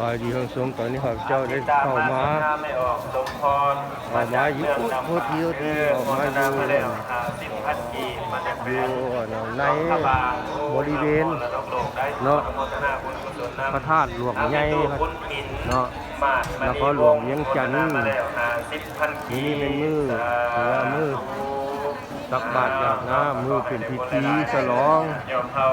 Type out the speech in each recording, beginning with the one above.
บายดีทั้งสองตอนนี้ข้าพเจ้าได้เข้ามาไม่ออกมาอยู่โคตรเที่ยวที่ออกมาอยู่อยู่ในบริเวณเนาะพระธาตุหลวงใหญ่เนาะแล้วก็หลวงเวียงจันทร์นี่เป็นมือหรือว่ามือตักบาตรจากน้ำมือเป็นพิธีฉลองยอมเฮา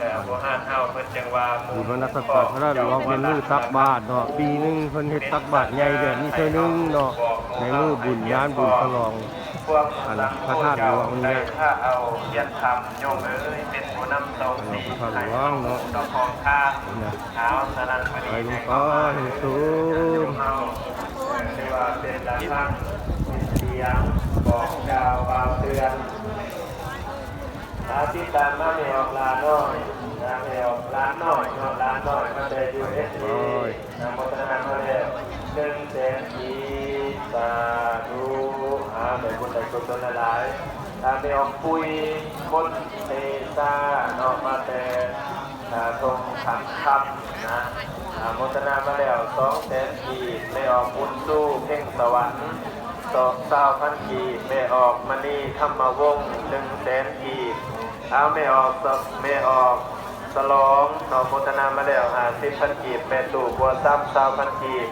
บ่ห้านเฮาเพิ่นจังว่าหอยู่บรรณสักการพระราชหลวงเป็นมือตักบาตรเนาะปีหนึงเพิ่นเฮ็ดตักบาตรใหญ่แบบนี้เท่านึงเนาะในมือบุญญาณบุญฉลองพวกอันน่ะพระธาตุหลวงเนี่ยถ้าเอายันทำโยมเอ้ยเป็นผู้นำเตาสีพระธาตุหลวงเนาะดอกคองข้างนะเท้าสนันพอไปดีลในงก็ไปให้สูงเฮาที่ว่าเป็นด้านล่างเป็นเสียงบอกกล่าวเบาเตือน อาทิตย์ตามมาไม่ออกลาน้อยลาไม่ออกลาน้อยเนาะลาน้อยมาได้ยูเอสดีนะโมทนามาแล้วหนึ่งแสนกีสาธุอาเดี๋ยวคุณได้กุศลหลายๆตามไปออกปุยคนเตซาเนาะมาแต่อาทรงขังคำนะอาโมทนามาแล้วสองแสนกีไม่ออกบุญสู้เพ่งสวรรค์ สองสาวพันกีบไม่ออกมณีธรรมวงศ์หนึ่งแสนกีบเอาไม่ออกสไม่ออก ลองนอโมทนามาแล้วหาสิบพันกีบแม่ตู่บัวซ้ำเศร้าพันกีบ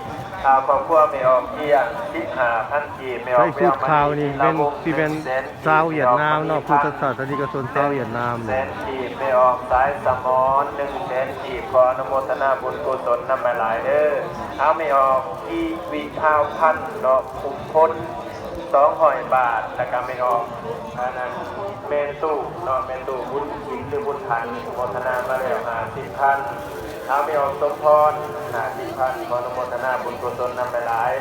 อาครอบครัวไม่ออกเที่ยงสิบหาพันกีบไม่ออใส่กชุดขาวนี่เป็นวงศ์ที่เป็นหงแสนกีบชาวเวียดนามเนาะพุทธศาสนิกชนชาวเวียดนามแสเนี่ยนกีบไม่ออกสายสมอนหนึ่งแสนกีบขออนุโมทนาบุญกุศลนำมาหลายเด้อเอาไม่ออกที่วิภาวพันธ์เนาะคุ้มพ้นสองหอยบาทแล้วก็ไม่ออกอันนั้น เมนตูนาะเมนตูบุญกินหรือบุญทันโมทนามาแล้วหาสิบพันเอาไม่ออกสมพรหาสิบพันขออนุโมทนาบุญกุศลนำไปหลาย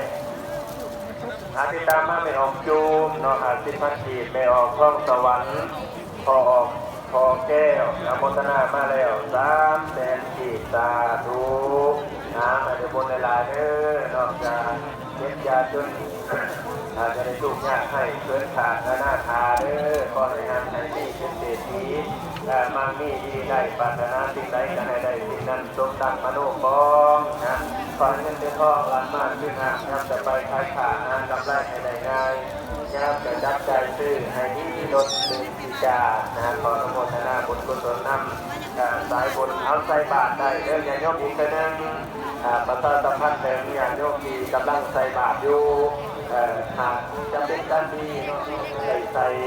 อาทิตามาไม่ออกจูมนาะอาทิพันกีไม่ออกห้องสวรรค์พอออกพอแก้วอนุโมทนามาแล้วสามแสนกีสาธุน้ำอาจจะบนในลายเด้อนอกจากเย็บยาจน อาจจะได้ลูกยากให้เกินขาดหน้าทาเด้อขอให้งานให้ดีเป็นเศรษฐีแต่มามีดีได้ปรารนาสิ่งใดก็ให้ได้สิ่งนั้นสมดังมโนปองนะขอให้เงินเป็นทองล้านมากขึ้นหากนำจะไปขายขาดงานกำไรกให้ได้ง่ายยามจะจับใจซื้อให้ดีลดลืมพิจานะขออนุโมทนาบุญกุศลนำสายบุญเอาใส่บาตรได้เด้ออย่าโยมอีกนหนึงประชาสัมพันธ์แห่งญาติโยมที่กำลังใส่บาตรอยู่ หากจะเป็นการดีใส่ใส่